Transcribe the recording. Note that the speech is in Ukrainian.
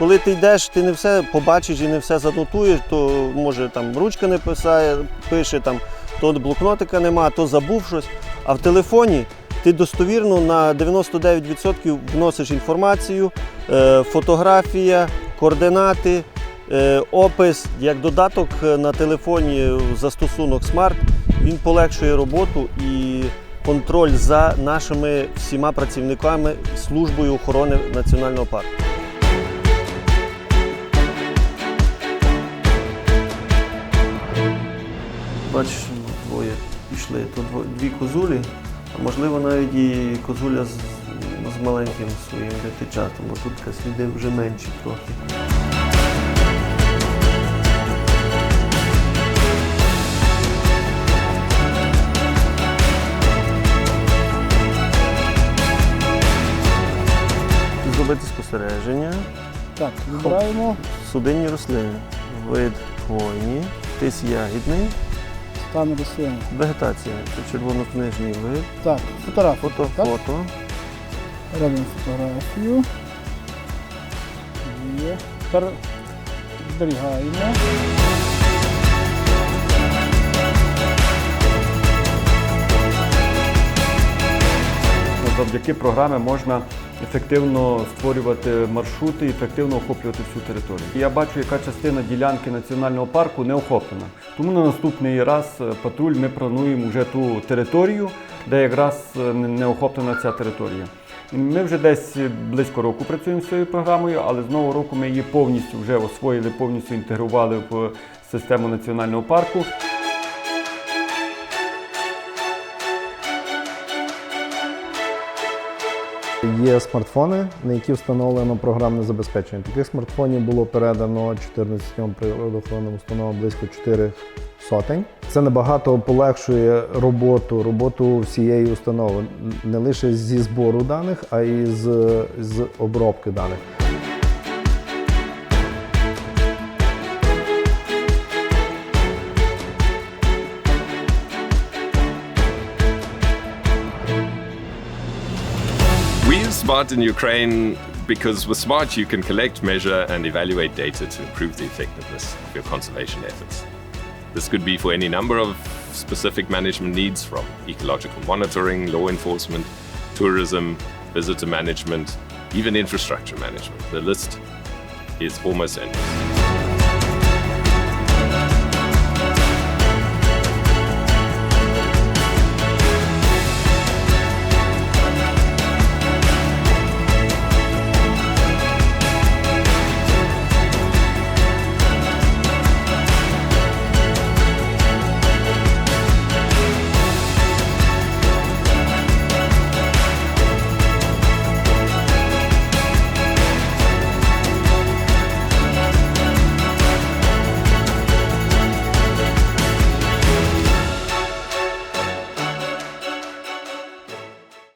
коли ти йдеш, ти не все побачиш і не все занотуєш, то може там ручка не писає, пише там, то блокнотика нема, то забув щось. А в телефоні ти достовірно на 99% вносиш інформацію, е, фотографія, координати, е, опис, як додаток е, на телефоні застосунок Smart, він полегшує роботу і контроль за нашими всіма працівниками службою охорони національного парку. Бачиш, двоє пішли. Тут дві козулі, а можливо навіть і козуля з, з маленьким своїм дитичатом, бо тут сліди вже менші трохи. Зробити спостереження. Так, вибираємо Судинні рослини. Вид хвойні, тис ягідний, стан рослини. вегетація. Це червонокнижний вид. Так, фотографію. Фото, так? фото. Робимо фотографію. Є. Тепер зберігаємо. Завдяки програмі можна ефективно створювати маршрути ефективно охоплювати всю територію. Я бачу, яка частина ділянки національного парку не охоплена. Тому на наступний раз е, патруль ми плануємо вже ту територію, де якраз е, не охоплена ця територія. Ми вже десь близько року працюємо з цією програмою, але з нового року ми її повністю вже освоїли, повністю інтегрували в систему національного парку. Є смартфони, на які встановлено програмне забезпечення. Таких смартфонів було передано 14 природоохоронним установам близько 4 сотень. Це набагато полегшує роботу, роботу всієї установи, не лише зі збору даних, а й з, з обробки даних. Smart in Ukraine because with Smart you can collect, measure, and evaluate data to improve the effectiveness of your conservation efforts. This could be for any number of specific management needs from ecological monitoring, law enforcement, tourism, visitor management, even infrastructure management. The list is almost endless.